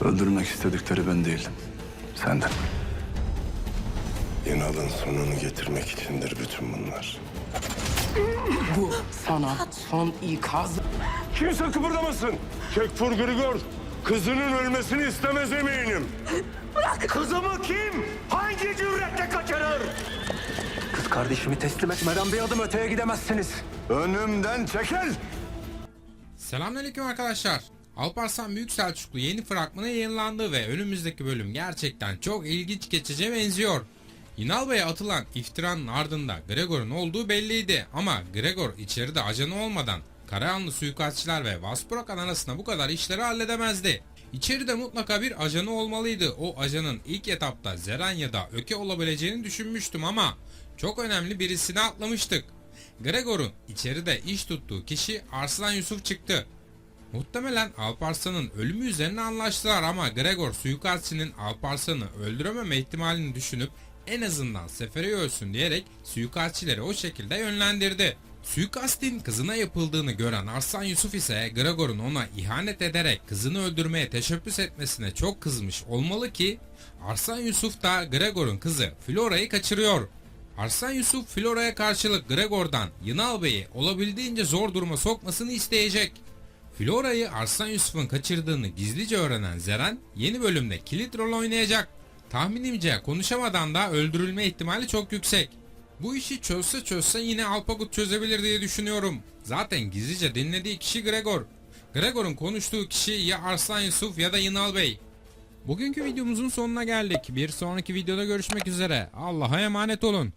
Öldürmek istedikleri ben değildim. Senden. Ünal'ın sonunu getirmek içindir bütün bunlar. Bu sana son ikaz. Kimse kıpırdamasın. Kekfur Grigor kızının ölmesini istemez eminim. Kızımı kim? Hangi cüretle kaçırır? Kız kardeşimi teslim etmeden bir adım öteye gidemezsiniz. Önümden çekil. Selamünaleyküm arkadaşlar. Alparslan Büyük Selçuklu yeni fragmanı yayınlandı ve önümüzdeki bölüm gerçekten çok ilginç geçeceğe benziyor. Yinal Bey'e atılan iftiranın ardında Gregor'un olduğu belliydi ama Gregor içeride ajanı olmadan Karayanlı suikastçılar ve Vaspurakan arasında bu kadar işleri halledemezdi. İçeride mutlaka bir ajanı olmalıydı. O ajanın ilk etapta Zeren ya da Öke olabileceğini düşünmüştüm ama çok önemli birisini atlamıştık. Gregor'un içeride iş tuttuğu kişi Arslan Yusuf çıktı. Muhtemelen Alparslan'ın ölümü üzerine anlaştılar ama Gregor suikastçinin Alparslan'ı öldürememe ihtimalini düşünüp en azından Seferi ölsün diyerek suikastçileri o şekilde yönlendirdi. Suikastin kızına yapıldığını gören Arslan Yusuf ise Gregor'un ona ihanet ederek kızını öldürmeye teşebbüs etmesine çok kızmış olmalı ki Arslan Yusuf da Gregor'un kızı Flora'yı kaçırıyor. Arslan Yusuf Flora'ya karşılık Gregor'dan Yınal Bey'i olabildiğince zor duruma sokmasını isteyecek. Flora'yı Arslan Yusuf'un kaçırdığını gizlice öğrenen Zeren yeni bölümde kilit rol oynayacak. Tahminimce konuşamadan da öldürülme ihtimali çok yüksek. Bu işi çözse çözse yine Alpagut çözebilir diye düşünüyorum. Zaten gizlice dinlediği kişi Gregor. Gregor'un konuştuğu kişi ya Arslan Yusuf ya da Yınal Bey. Bugünkü videomuzun sonuna geldik. Bir sonraki videoda görüşmek üzere. Allah'a emanet olun.